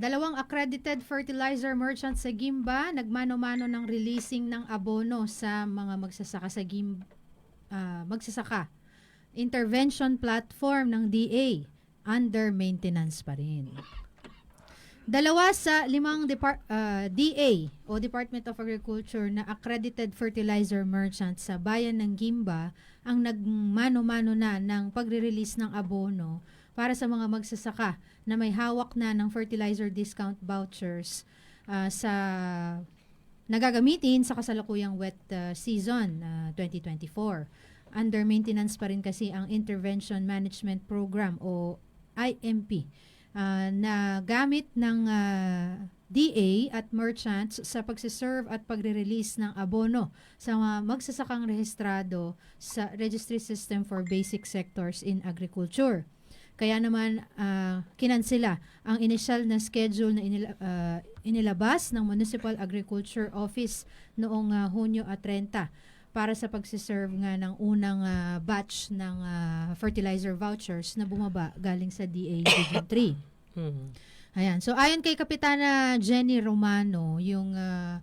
Dalawang accredited fertilizer merchants sa Gimba nagmano-mano ng releasing ng abono sa mga magsasaka sa Gim ah, magsasaka. Intervention platform ng DA under maintenance pa rin. Dalawa sa limang depart, ah, DA o Department of Agriculture na accredited fertilizer merchants sa bayan ng Gimba ang nagmano-mano na ng pagre-release ng abono para sa mga magsasaka na may hawak na ng fertilizer discount vouchers ah, sa nagagamitin sa kasalukuyang wet ah, season ah, 2024. Under maintenance pa rin kasi ang Intervention Management Program o IMP ah, na gamit ng ah, DA at merchants sa pagsiserve at pagre-release ng abono sa mga magsasakang rehistrado sa Registry System for Basic Sectors in Agriculture. Kaya naman ah, kinansela ang initial na schedule na inila- ah, inilabas ng Municipal Agriculture Office noong ah, Hunyo at 30 para sa pagsiserve nga ng unang ah, batch ng ah, fertilizer vouchers na bumaba galing sa DA Region 3. Hmm. Ayan. So ayon kay Kapitana Jenny Romano, yung ah,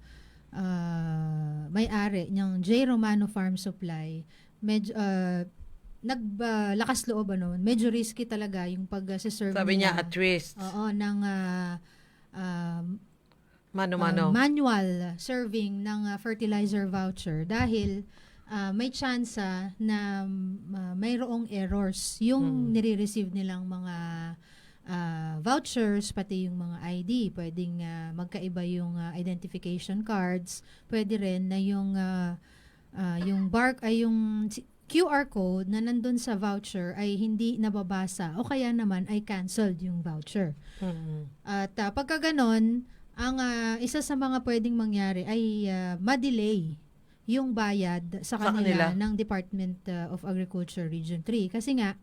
ah, may-ari ng J Romano Farm Supply, medyo uh, naglakas loob ano, medyo risky talaga yung pag-serve Sabi niya, at risk. Oo, ng ah, ah, Mano-mano. uh, manual serving ng uh, fertilizer voucher dahil uh, may chance na uh, mayroong errors yung Hmm. nire-receive nilang mga uh, vouchers pati yung mga ID pwedeng uh, magkaiba yung uh, identification cards pwede rin na yung uh, uh, yung bark ay yung QR code na nandun sa voucher ay hindi nababasa o kaya naman ay canceled yung voucher. Hmm. At uh, pagka ganon, ang ah, isa sa mga pwedeng mangyari ay ah, ma-delay yung bayad sa Sa kanila, kanila. ng Department of Agriculture Region 3. Kasi nga,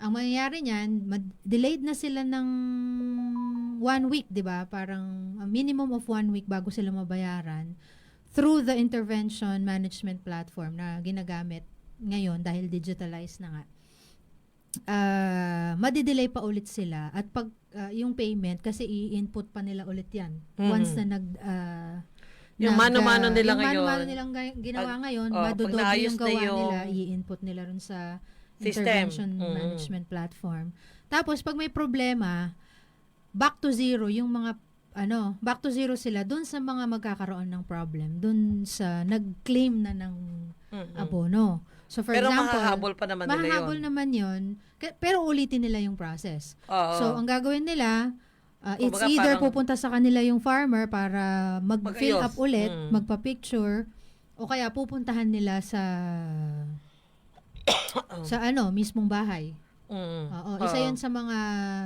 ang mangyayari niyan, delayed na sila ng one week, di ba? Parang a minimum of one week bago sila mabayaran through the intervention management platform na ginagamit ngayon dahil digitalized na nga ah madidelay pa ulit sila at pag ah, yung payment kasi i-input pa nila ulit yan Mhm. once na nag ah, Yung mano-mano nila yung ngayon. mano-mano nilang ginawa Pag- ngayon oh, madodoble yung gawa yung nila i-input nila rin sa System. intervention Mhm. management platform tapos pag may problema back to zero yung mga ano, back to zero sila dun sa mga magkakaroon ng problem, dun sa nag-claim na ng Hmm. abono. So for Pero example, mahahabol pa naman nila Mahahabol yun. naman yon pero ulitin nila yung process. Oo. So, ang gagawin nila, uh, it's Kumbaga, either parang- pupunta sa kanila yung farmer para mag-fill up ulit, Mm. magpa-picture, o kaya pupuntahan nila sa sa ano, mismong bahay. Mm. Oo, isa Oo. yun sa mga,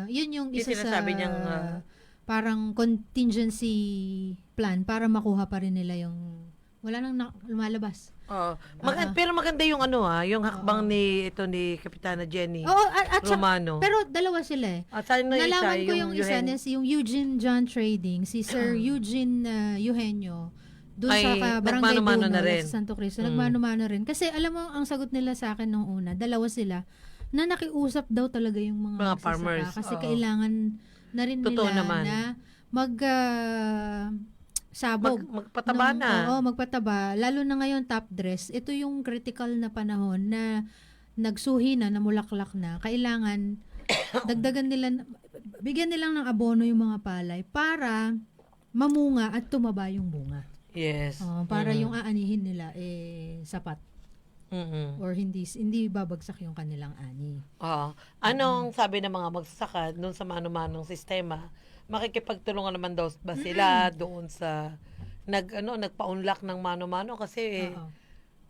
yun yung Yung isa sa sinasabi niyang, ah, parang contingency plan para makuha pa rin nila yung, wala nang na- lumalabas. Oo. Mag- Ah, ah. Pero maganda yung ano ah, yung hakbang ni ito ni Kapitana Jenny Oo, at, at sa- Romano. pero dalawa sila eh. At saan na isa, Nalaman ko yung, isa Eugen- na si yung Eugene John Trading, si Sir Eugene uh, Eugenio, doon sa Ay, ka- barangay nagmano-mano na Duno, rin. sa Santo Cristo. Mm. Nagmano-mano rin. Kasi alam mo, ang sagot nila sa akin nung una, dalawa sila, na nakiusap daw talaga yung mga, Mga farmers, Kasi oo. kailangan na rin Totoo nila naman. na mag ah, sabog. Mag, magpataba ng- na. Oo, magpataba. Lalo na ngayon top dress. Ito yung critical na panahon na nagsuhi na, namulaklak na. Kailangan dagdagan nila, bigyan nilang ng abono yung mga palay para mamunga at tumaba yung bunga. Yes. Oo, para Mm. yung aanihin nila eh sapat Mm-mm. or hindi hindi babagsak yung kanilang ani. Oo. Anong sabi ng mga magsasaka doon sa mano-manong sistema? Makikipagtulungan naman daw ba sila doon sa nag ano nagpa-unlock ng mano-mano kasi Oo.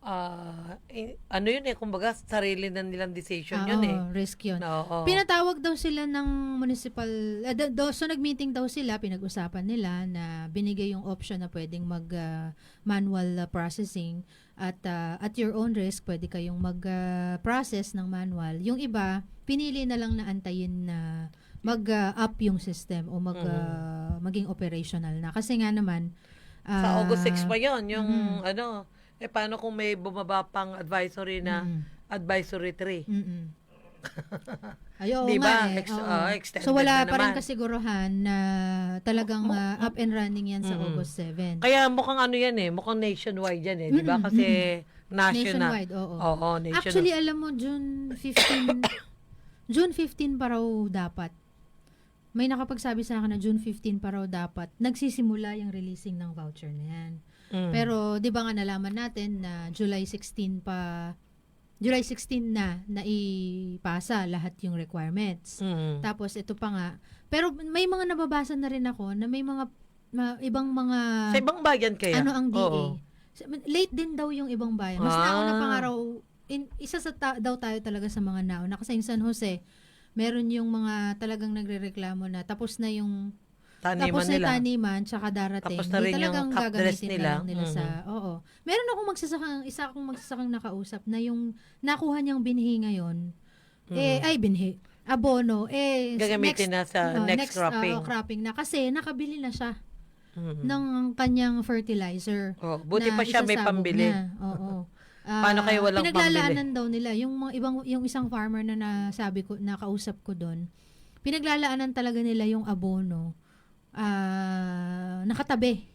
Ah, eh, ano yun eh kumbaga sarili na nilang decision yun Oo, eh. risk yun. Oo. Pinatawag daw sila ng municipal, uh, do, do- so nag-meeting daw sila, pinag-usapan nila na binigay yung option na pwedeng mag uh, manual uh, processing at uh, at your own risk pwede kayong mag-process ng manual. Yung iba, pinili na lang na antayin na mag-up yung system o mag uh, maging operational na. Kasi nga naman, Mm. sa ah, August 6 pa yon yung mm. ano eh paano kung may bumaba pang advisory na mm, advisory 3 mm, mm. Ay, oo Di ba? nga eh. Ex- oo. ah, extended so wala na pa rin naman. kasiguruhan na talagang ah, up and running yan sa Mm-mm. August 7. Kaya mukhang ano yan eh, mukhang nationwide yan eh, di ba? Mm-mm, Kasi national. Nationwide, oo. Oo, nationwide. Actually, alam mo, June 15, June 15 pa raw dapat. May nakapagsabi sa akin na June 15 pa raw dapat nagsisimula yung releasing ng voucher na yan. Mm. Pero 'di ba nga nalaman natin na July 16 pa July 16 na naipasa lahat yung requirements. Mm. Tapos ito pa nga. Pero may mga nababasa na rin ako na may mga ma- ibang mga Sa ibang bayan kaya? ano ang DA. Oo. Late din daw yung ibang bayan. Mas Ah. nauna pa nga raw in, isa sa ta- daw tayo talaga sa mga nauna kasi yung San Jose meron yung mga talagang nagrereklamo na tapos na yung Taniman tapos na nila. taniman, tsaka darating. Tapos na rin talagang yung cup dress gagamitin nila. na lang nila sa, oo. Meron akong magsasakang, isa akong magsasakang nakausap na yung nakuha niyang binhi ngayon, eh, ay binhi, abono, eh. Gagamitin na sa oh, next, cropping. oh, cropping na. Kasi nakabili na siya Mm. ng kanyang fertilizer. Oh, buti na pa siya may isasabog pambili. Na. Oo. Ah, Paano kayo walang pinaglalaanan daw nila yung mga ibang yung isang farmer na nasabi ko nakausap ko doon. Pinaglalaanan talaga nila yung abono. Ah nakatabi.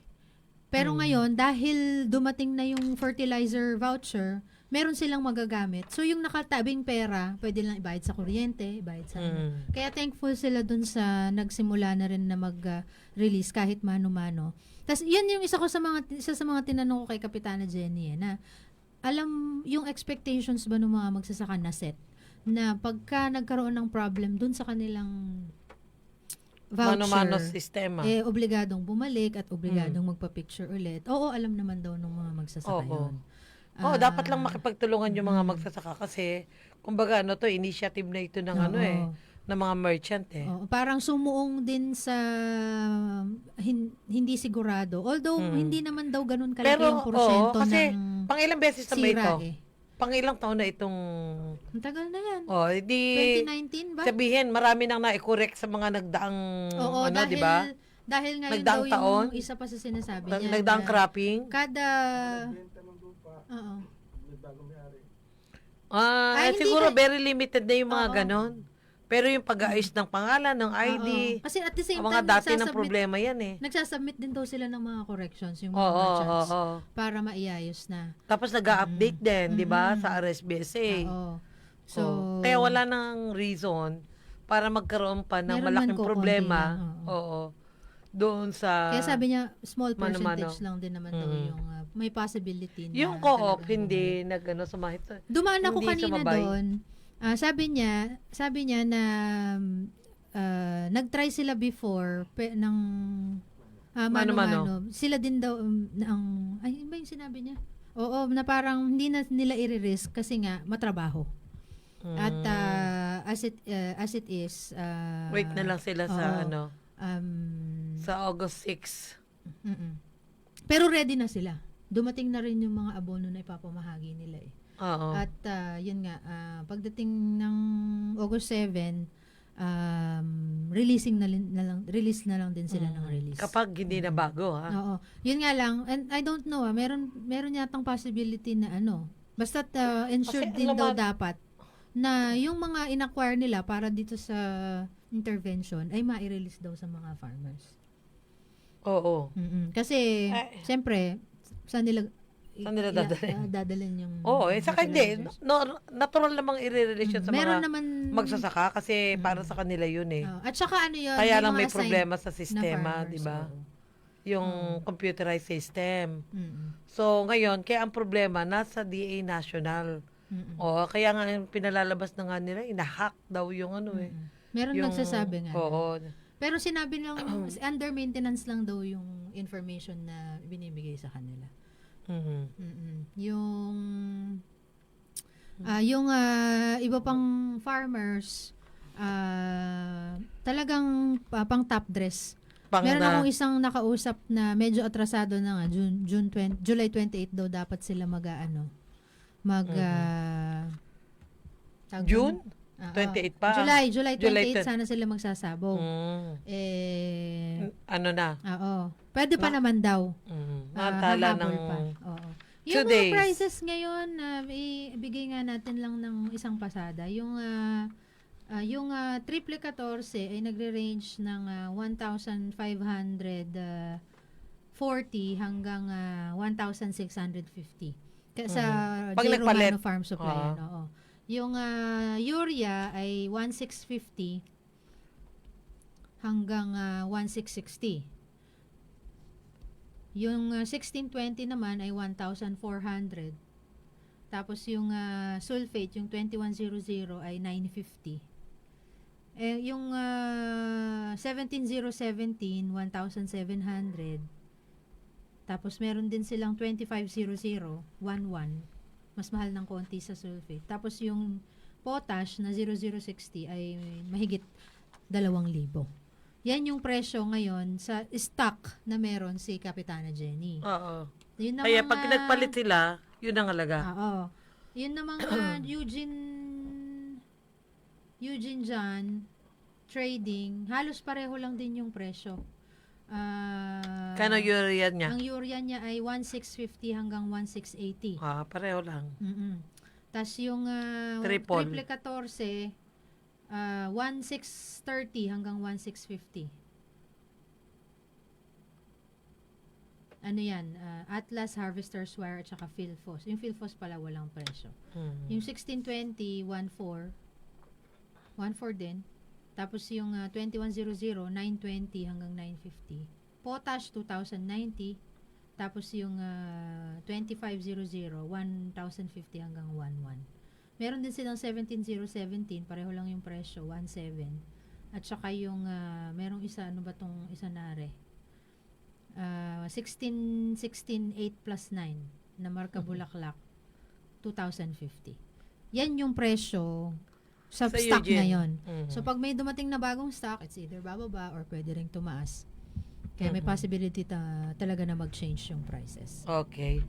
Pero Hmm. ngayon dahil dumating na yung fertilizer voucher, meron silang magagamit. So yung nakatabing pera, pwede lang ibayad sa kuryente, ibayad sa. Mm. Kaya thankful sila dun sa nagsimula na rin na mag-release kahit mano-mano. Tapos yun yung isa ko sa mga isa sa mga tinanong ko kay Kapitana Jenny eh, na alam yung expectations ba ng mga magsasaka na set na pagka nagkaroon ng problem dun sa kanilang voucher, Mano-mano sistema. eh obligadong bumalik at obligadong magpa-picture ulit. Oo, alam naman daw ng mga magsasaka. Oo. yun. Oo, Ah, dapat lang makipagtulungan yung mga magsasaka kasi kumbaga ano to, initiative na ito ng ano oo. eh, ng mga merchant eh. Oo, parang sumuong din sa hin- hindi sigurado. Although Mm. hindi naman daw ganun kalaki Pero, yung porsyento oo, kasi ng Pang ilang beses na ba sira ito? eh. Pang ilang taon na itong Ang tagal na yan. Oh, di 2019 ba? sabihin marami nang na-correct sa mga nagdaang Oo, ano, dahil, di ba? dahil ngayon Nagdaang daw taon? yung isa pa sa sinasabi Nag- niya. Nagdaang na cropping. Kada... Oo. Ah, Ay, eh, hindi siguro na- very limited na yung mga Oo. ganon. Pero yung pag-aayos ng pangalan, ng ID, Oo. Kasi at the same ang mga time, dati ng nagsasubmit- problema yan eh. Nagsasubmit din daw sila ng mga corrections, yung Oo, mga oo, merchants, oo. para maiayos na. Tapos nag-update din, di ba, Mm. sa RSBSA. Oo. So, Oo. Kaya wala nang reason para magkaroon pa ng Meron man malaking problema. lang, Oo. Doon sa... Kaya sabi niya, small mano-mano. percentage lang din naman daw Mm. yung ah, may possibility na yung co-op, talagang hindi nag-ano, sumahit. Dumaan ako hindi kanina sumabay. doon. Ah, sabi niya, sabi niya na ah, nag-try sila before pe, ng ah, Mano-mano. Sila din daw um, ang ay ba yung sinabi niya? Oo, na parang hindi na nila i-risk kasi nga matrabaho. At Mm. ah, as it ah, as it is ah, Wait na lang sila sa oo. ano, um, sa August 6. mm-mm. Pero ready na sila. Dumating na rin yung mga abono na ipapamahagi nila eh. Oo. At ah, yun nga, ah, pagdating ng August 7, um, releasing na, lin- na lang, release na lang din sila ng release. Mm. Kapag hindi na bago, ha? Oo. Yun nga lang, and I don't know, ah, meron, meron yatang possibility na ano, basta ensured Kasi din daw dapat na yung mga inacquire nila para dito sa intervention ay ma-release daw sa mga farmers. Oo. Mm-mm. Kasi, Ay. siyempre, saan nila, Saan nila ila- dadalhin? ah, dadalhin yung Oo, eh, saka hindi. No, natural namang i-relation sa Meron mga naman magsasaka kasi para sa kanila yun eh. Oo. at saka ano yun, Kaya lang may problema sa sistema, di ba? oo. Yung computerized system. Mm-mm. So, ngayon, kaya ang problema, nasa DA National. Mm-mm. O, kaya nga yung pinalalabas na nga nila, inahack daw yung ano eh. Mm-mm. Meron Yung, nagsasabi nga. Oo. Pero sinabi lang, under maintenance lang daw yung information na binibigay sa kanila. Mhm. Mm-mm. Yung ah yung ah, iba pang farmers ah talagang pa- pang top dress. Pang Meron na, akong isang nakausap na medyo atrasado na nga June June 20, July 28 daw dapat sila mag ano mag ah, tawag June? Doon? Ah, 28 pa. July, July 28 July 20. sana sila magsasabog. Mm. Eh Ano na? Oo. Pwede pa naman daw. Mm. Ah, Natala hahabol ng... pa. Oo. Yung Two mga days. prices ngayon, uh, ibigay nga natin lang ng isang pasada. Yung ah, ah, yung ah, triple 14 ay nagre-range ng ah, 1,540 hanggang ah, 1,650. Ka- Sa Mhm. Pag J. nagpalit. Romano Farm Supply. Ah. yan, oo. Yung ah, urea ay 1,650 hanggang ah, 1,660. Yung ah, 1620 naman ay 1,400. Tapos yung ah, sulfate, yung 2100 ay 950. Eh, yung ah, 17017, 1,700. Tapos meron din silang 2500, 11. Mas mahal ng konti sa sulfate. Tapos yung potash na 0060 ay mahigit 2,000. Yan yung presyo ngayon sa stock na meron si Kapitana Jenny. Oo. Yun Kaya namang, pag nagpalit sila, yun ang halaga. Oo. Yun namang ah, Eugene Eugene John trading, halos pareho lang din yung presyo. Ah, Kano urea niya? Ang urea niya ay 1,650 hanggang 1,680. Ah, pareho lang. Mm-mm. Tapos yung ah, Triple. triple 14, ah, 1,630 hanggang 1,650. Ano yan? ah, Atlas, Harvester's Wire, at saka Philfos. Yung Philfos pala walang presyo. Hmm. Yung 1620, 14. 14 din. Tapos yung ah, 2100, 920 hanggang 950. Potash, 2090. Tapos yung ah, 2500, 1050 hanggang 11. Meron din silang 17017, pareho lang yung presyo, 17. At saka yung, ah, merong isa, ano ba tong isa nare? Ah, 16, 16, 8 plus 9 na marka Mhm. Bulaklak, 2050. Yan yung presyo sa, Sa stock Eugene. ngayon. Mhm. So, pag may dumating na bagong stock, it's either bababa or pwede ring tumaas. Kaya may Mhm. possibility ta, talaga na mag-change yung prices. Okay.